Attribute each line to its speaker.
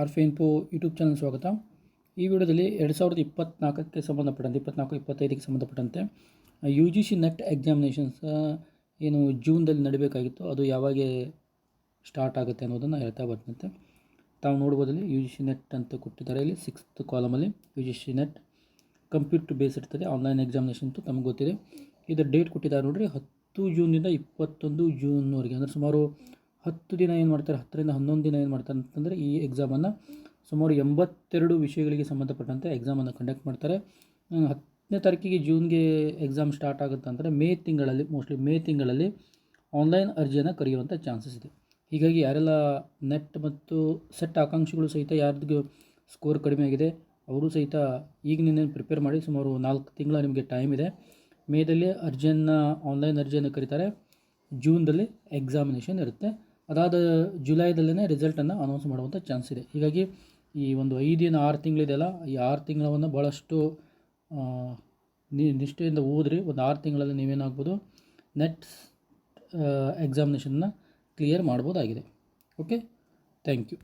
Speaker 1: ಆರ್ಫೆ info YouTube channel ಸ್ವಾಗತ. ಈ ವಿಡಿಯೋದಲ್ಲಿ ಎರಡು ಸಾವಿರದ ಇಪ್ಪತ್ನಾಲ್ಕಕ್ಕೆ ಸಂಬಂಧಪಟ್ಟಂತೆ, ಇಪ್ಪತ್ನಾಲ್ಕು, ಇಪ್ಪತ್ತೈದಕ್ಕೆ ಸಂಬಂಧಪಟ್ಟಂತೆ U G C NET examinations ಏನು ಜೂನ್ದಲ್ಲಿ ನಡೀಬೇಕಾಗಿತ್ತು, ಅದು ಯಾವಾಗ ಸ್ಟಾರ್ಟ್ ಆಗುತ್ತೆ ಅನ್ನೋದನ್ನು ಹೇಳ್ತಾ ಬರ್ತಂತೆ ತಾವು ನೋಡ್ಬೋದಲ್ಲಿ ಯು ಜಿ ಸಿ ನೆಟ್ ಅಂತ ಕೊಟ್ಟಿದ್ದಾರೆ. ಇಲ್ಲಿ sixth ಕಾಲಮಲ್ಲಿ U G C NET computer base ಇರ್ತದೆ. ಆನ್ಲೈನ್ ಎಕ್ಸಾಮಿನೇಷನ್ ಅಂತೂ ತಮಗೆ ಗೊತ್ತಿದೆ. ಇದರ ಡೇಟ್ ಕೊಟ್ಟಿದ್ದಾರೆ ನೋಡಿರಿ, ಹತ್ತು ಜೂನಿಂದ ಇಪ್ಪತ್ತೊಂದು ಜೂನ್ವರೆಗೆ ಅಂದರೆ ಸುಮಾರು ಹತ್ತು ದಿನ ಏನು ಮಾಡ್ತಾರೆ? ಹತ್ತರಿಂದ ಹನ್ನೊಂದು ದಿನ ಏನು ಮಾಡ್ತಾರೆ ಅಂತಂದರೆ ಈ ಎಕ್ಸಾಮನ್ನು ಸುಮಾರು ಎಂಬತ್ತೆರಡು ವಿಷಯಗಳಿಗೆ ಸಂಬಂಧಪಟ್ಟಂತೆ ಎಕ್ಸಾಮನ್ನು ಕಂಡಕ್ಟ್ ಮಾಡ್ತಾರೆ. ಹತ್ತನೇ ತಾರೀಕಿಗೆ ಜೂನ್ಗೆ ಎಕ್ಸಾಮ್ ಸ್ಟಾರ್ಟ್ ಆಗುತ್ತೆ ಅಂದರೆ ಮೇ ತಿಂಗಳಲ್ಲಿ ಮೋಸ್ಟ್ಲಿ ಮೇ ತಿಂಗಳಲ್ಲಿ ಆನ್ಲೈನ್ ಅರ್ಜಿಯನ್ನು ಕರೆಯುವಂಥ ಚಾನ್ಸಸ್ ಇದೆ. ಹೀಗಾಗಿ ಯಾರೆಲ್ಲ ನೆಟ್ ಮತ್ತು ಸೆಟ್ ಆಕಾಂಕ್ಷಿಗಳು ಸಹಿತ ಯಾರ್ದು ಸ್ಕೋರ್ ಕಡಿಮೆ ಆಗಿದೆ, ಅವರು ಸಹಿತ ಈಗಿನಿಂದ ಪ್ರಿಪೇರ್ ಮಾಡಿ ಸುಮಾರು ನಾಲ್ಕು ತಿಂಗಳ ನಿಮಗೆ ಟೈಮ್ ಇದೆ. ಮೇದಲ್ಲಿ ಅರ್ಜಿಯನ್ನು ಆನ್ಲೈನ್ ಅರ್ಜಿಯನ್ನು ಕರೀತಾರೆ. ಜೂನ್ದಲ್ಲಿ ಎಕ್ಸಾಮಿನೇಷನ್ ಇರುತ್ತೆ. ಅದಾದ ಜುಲೈದಲ್ಲೇ ರಿಸಲ್ಟನ್ನು ಅನೌನ್ಸ್ ಮಾಡುವಂಥ ಚಾನ್ಸ್ ಇದೆ. ಹೀಗಾಗಿ ಈ ಒಂದು ಐದಿನ ಆರು ತಿಂಗಳಿದೆಯಲ್ಲ, ಈ ಆರು ತಿಂಗಳವನ್ನು ಭಾಳಷ್ಟು ನಿಷ್ಠೆಯಿಂದ ಓದ್ರಿ. ಒಂದು ಆರು ತಿಂಗಳಲ್ಲಿ ನೀವೇನಾಗ್ಬೋದು ನೆಟ್ ಎಕ್ಸಾಮಿನೇಷನ್ನ ಕ್ಲಿಯರ್ ಮಾಡ್ಬೋದಾಗಿದೆ. Okay thank you